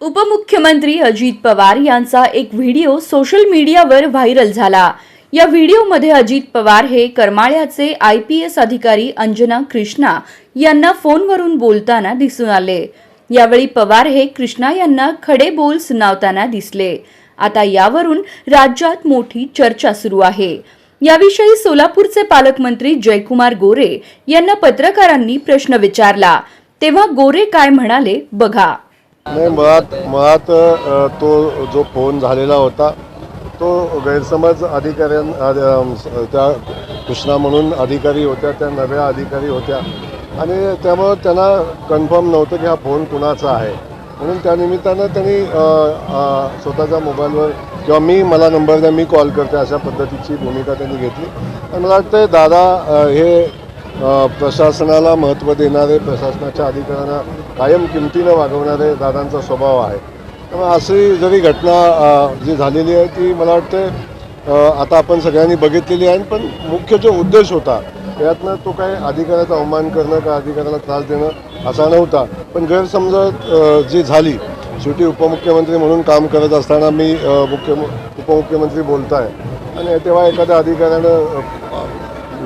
उपमुख्यमंत्री अजित पवार यांचा एक व्हिडिओ सोशल मीडियावर व्हायरल झाला. या व्हिडिओमध्ये अजित पवार हे करमाळ्याचे आय पी एस अधिकारी अंजना कृष्णा यांना फोनवरून बोलताना दिसून आले. यावेळी पवार हे कृष्णा यांना खडे बोल सुनावताना दिसले. आता यावरून राज्यात मोठी चर्चा सुरू आहे. याविषयी सोलापूरचे पालकमंत्री जयकुमार गोरे यांना पत्रकारांनी प्रश्न विचारला. तेव्हा गोरे काय म्हणाले बघा. नाही मुळात मुळात तो जो फोन झालेला होता तो गैरसमज अधिकाऱ्यां त्या कृष्णा म्हणून अधिकारी होत्या त्या नव्या अधिकारी होत्या. आणि त्यामुळं त्यांना कन्फर्म नव्हतं की हा फोन कुणाचा आहे. म्हणून त्यानिमित्तानं त्यांनी स्वतःच्या मोबाईलवर किंवा मी मला नंबर द्या मी कॉल करते अशा पद्धतीची भूमिका त्यांनी घेतली. आणि मला वाटतं दादा हे प्रशासनाला महत्त्व देणारे प्रशासनाच्या अधिकाऱ्यांना कायम किमतीनं वागवणारे दादांचा स्वभाव आहे. त्यामुळे अशी जरी घटना जी झालेली आहे ती मला वाटते आता आपण सगळ्यांनी बघितलेली आहे पण मुख्य जो उद्देश होता यातनं तो काय अधिकाऱ्याचा अवमान करणं का अधिकाऱ्याला त्रास देणं असा नव्हता. पण गैरसमज जी झाली शेवटी उपमुख्यमंत्री म्हणून काम करत असताना मी मुख्य उपमुख्यमंत्री बोलत आहे आणि तेव्हा एखाद्या अधिकाऱ्यानं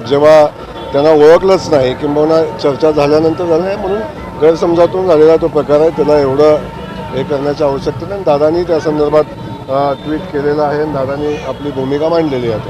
जेव्हा त्यांना ओळखलंच नाही. किंबहुना चर्चा झाल्यानंतर झालं नाही म्हणून गैरसमजातून झालेला तो प्रकार आहे. त्याला एवढं हे करण्याची आवश्यकता नाही. दादानी त्या संदर्भात ट्विट केलेलं आहे. आणि दादानी आपली भूमिका मांडलेली आहे